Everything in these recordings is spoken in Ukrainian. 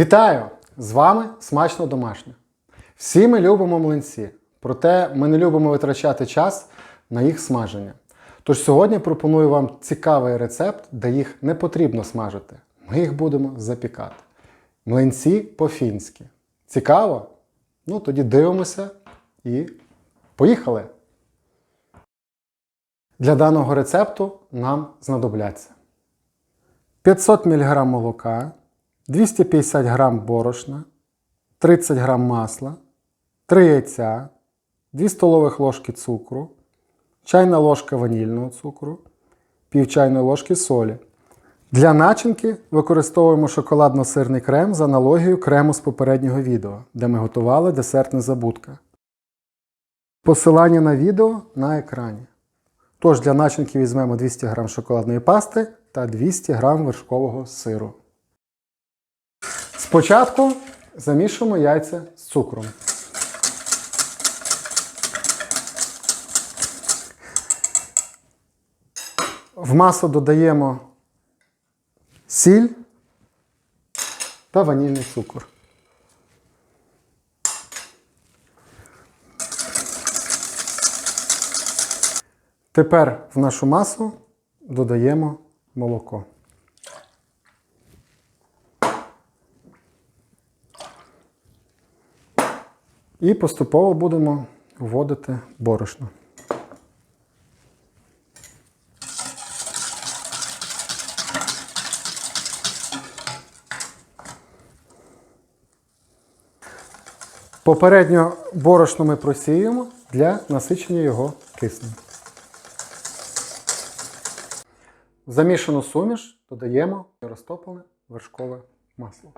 Вітаю! З вами смачно домашнє. Всі ми любимо млинці, проте ми не любимо витрачати час на їх смаження. Тож сьогодні пропоную вам цікавий рецепт, де їх не потрібно смажити. Ми їх будемо запікати. Млинці по-фінськи. Цікаво? Ну тоді дивимося і поїхали! Для даного рецепту нам знадобляться 500 мг молока, 250 г борошна, 30 г масла, 3 яйця, 2 столових ложки цукру, чайна ложка ванільного цукру, пів чайної ложки солі. Для начинки використовуємо шоколадно-сирний крем з аналогією крему з попереднього відео, де ми готували десерт незабудка. Посилання на відео на екрані. Тож для начинки візьмемо 200 г шоколадної пасти та 200 г вершкового сиру. Спочатку замішуємо яйця з цукром. В масу додаємо сіль та ванільний цукор. Тепер в нашу масу додаємо молоко. І поступово будемо вводити борошно. Попередньо борошно ми просіємо для насичення його киснем. В замішану суміш додаємо розтоплене вершкове масло.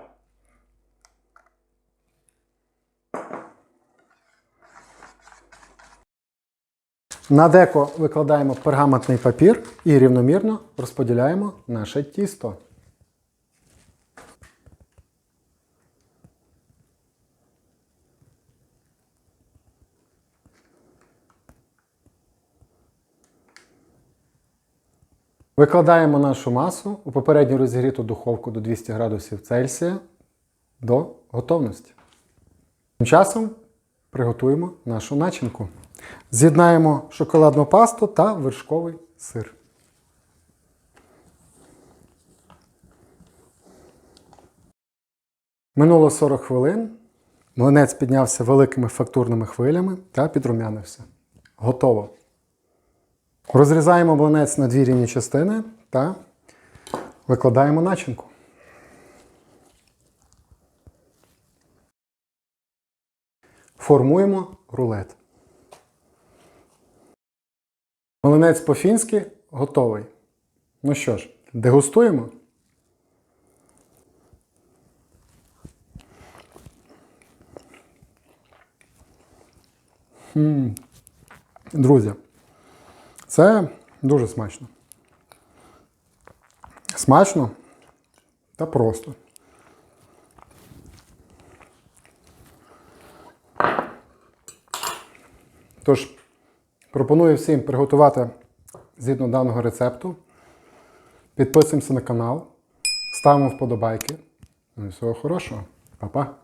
На деко викладаємо пергаментний папір і рівномірно розподіляємо наше тісто. Викладаємо нашу масу у попередньо розігріту духовку до 200 градусів Цельсія до готовності. Тим часом приготуємо нашу начинку. З'єднаємо шоколадну пасту та вершковий сир. Минуло 40 хвилин. Млинець піднявся великими фактурними хвилями та підрумянився. Готово. Розрізаємо млинець на дві рівні частини та викладаємо начинку. Формуємо рулет. Млинець по-фінськи готовий. Ну що ж, дегустуємо. М. Друзі, це дуже смачно. Смачно та просто. Тож, пропоную всім приготувати згідно даного рецепту. Підписуємося на канал, ставимо вподобайки. Ну і всього хорошого. Па-па!